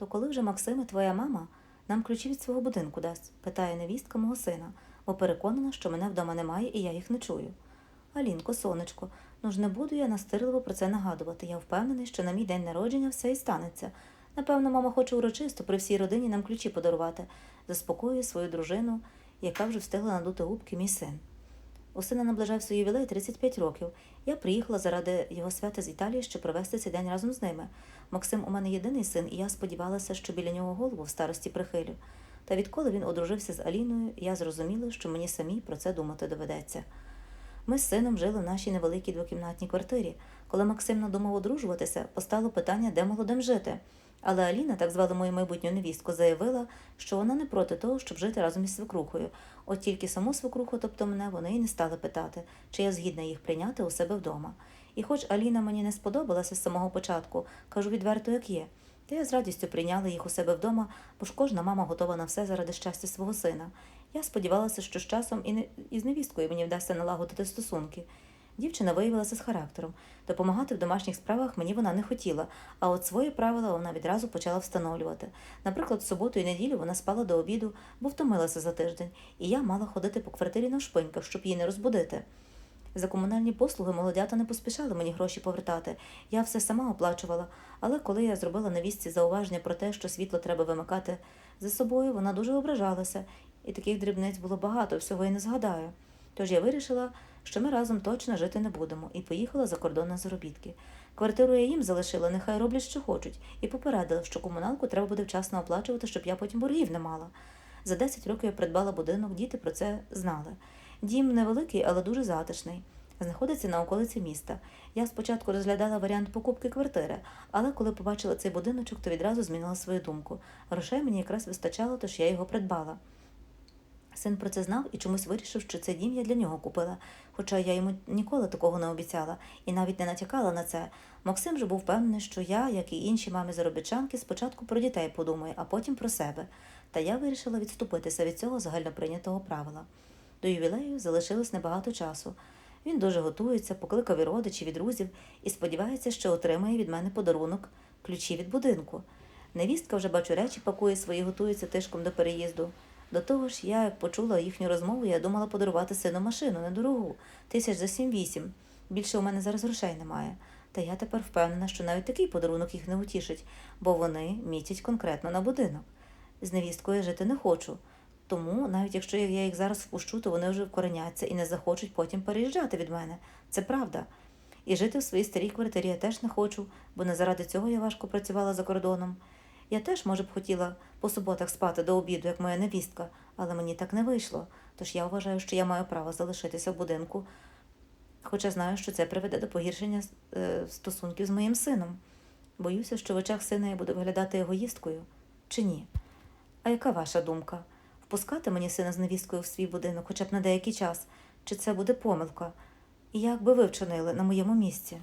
То коли вже Максиме, твоя мама нам ключі від свого будинку дасть? питає невістка мого сина, бо переконана, що мене вдома немає і я їх не чую. Алінко, сонечко, ну ж не буду я настирливо про це нагадувати. Я впевнений, що на мій день народження все і станеться. Напевно, мама хоче урочисто при всій родині нам ключі подарувати, заспокоює свою дружину, яка вже встигла надути губки мій син. У сина наближався ювілей 35 років. Я приїхала заради його свята з Італії, щоб провести цей день разом з ними. Максим у мене єдиний син, і я сподівалася, що біля нього голову в старості прихилю. Та відколи він одружився з Аліною, я зрозуміла, що мені самій про це думати доведеться. Ми з сином жили в нашій невеликій двокімнатній квартирі. Коли Максим надумав одружуватися, постало питання, де молодим жити. Але Аліна, так звали мою майбутню невістку, заявила, що вона не проти того, щоб жити разом із свекрухою. От тільки саму свекруху, тобто мене, вони і не стали питати, чи я згідна їх прийняти у себе вдома. І хоч Аліна мені не сподобалася з самого початку, кажу відверто, як є, то я з радістю прийняла їх у себе вдома, бо ж кожна мама готова на все заради щастя свого сина. Я сподівалася, що з часом і, не, і з невісткою мені вдасться налагодити стосунки. Дівчина виявилася з характером. Допомагати в домашніх справах мені вона не хотіла, а от свої правила вона відразу почала встановлювати. Наприклад, в суботу і неділю вона спала до обіду, бо втомилася за тиждень, і я мала ходити по квартирі на шпиньках, щоб її не розбудити. За комунальні послуги молодята не поспішали мені гроші повертати. Я все сама оплачувала, але коли я зробила навістці зауваження про те, що світло треба вимикати за собою, вона дуже ображалася, і таких дрібниць було багато, всього і не згадаю. Тож я вирішила, що ми разом точно жити не будемо, і поїхала за кордон на заробітки. Квартиру я їм залишила, нехай роблять, що хочуть, і попередила, що комуналку треба буде вчасно оплачувати, щоб я потім боргів не мала. За 10 років я придбала будинок, діти про це знали. Дім невеликий, але дуже затишний. Знаходиться на околиці міста. Я спочатку розглядала варіант покупки квартири, але коли побачила цей будиночок, то відразу змінила свою думку. Грошей мені якраз вистачало, тож я його придбала. Син про це знав і чомусь вирішив, що цей дім я для нього купила, хоча я йому ніколи такого не обіцяла і навіть не натякала на це. Максим же був впевнений, що я, як і інші мами заробітчанки, спочатку про дітей подумаю, а потім про себе. Та я вирішила відступитися від цього загальноприйнятого правила. До ювілею залишилось небагато часу. Він дуже готується, покликав і родичів, і друзів і сподівається, що отримає від мене подарунок ключі від будинку. Невістка вже бачу речі пакує свої, готується тишком до переїзду. До того ж, я, почула їхню розмову, я думала подарувати сину машину недорогу, тисяч за сім-вісім. Більше у мене зараз грошей немає. Та я тепер впевнена, що навіть такий подарунок їх не утішить, бо вони мітять конкретно на будинок. З невісткою жити не хочу. Тому, навіть якщо я їх зараз впущу, то вони вже вкореняться і не захочуть потім переїжджати від мене. Це правда. І жити в своїй старій квартирі я теж не хочу, бо не заради цього я важко працювала за кордоном. Я теж, може б, хотіла по суботах спати до обіду, як моя невістка, але мені так не вийшло. Тож я вважаю, що я маю право залишитися в будинку, хоча знаю, що це приведе до погіршення е, стосунків з моїм сином. Боюся, що в очах сина я буду виглядати егоїсткою чи ні. А яка ваша думка? Впускати мені сина з невісткою в свій будинок хоча б на деякий час, чи це буде помилка? І як би ви вчинили на моєму місці?